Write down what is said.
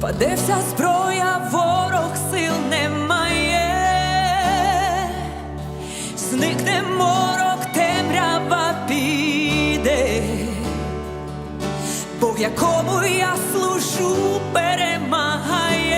Паде вся зброя, ворог сил немає, зникне морок, темрява піде, бо якому я служу перемагає.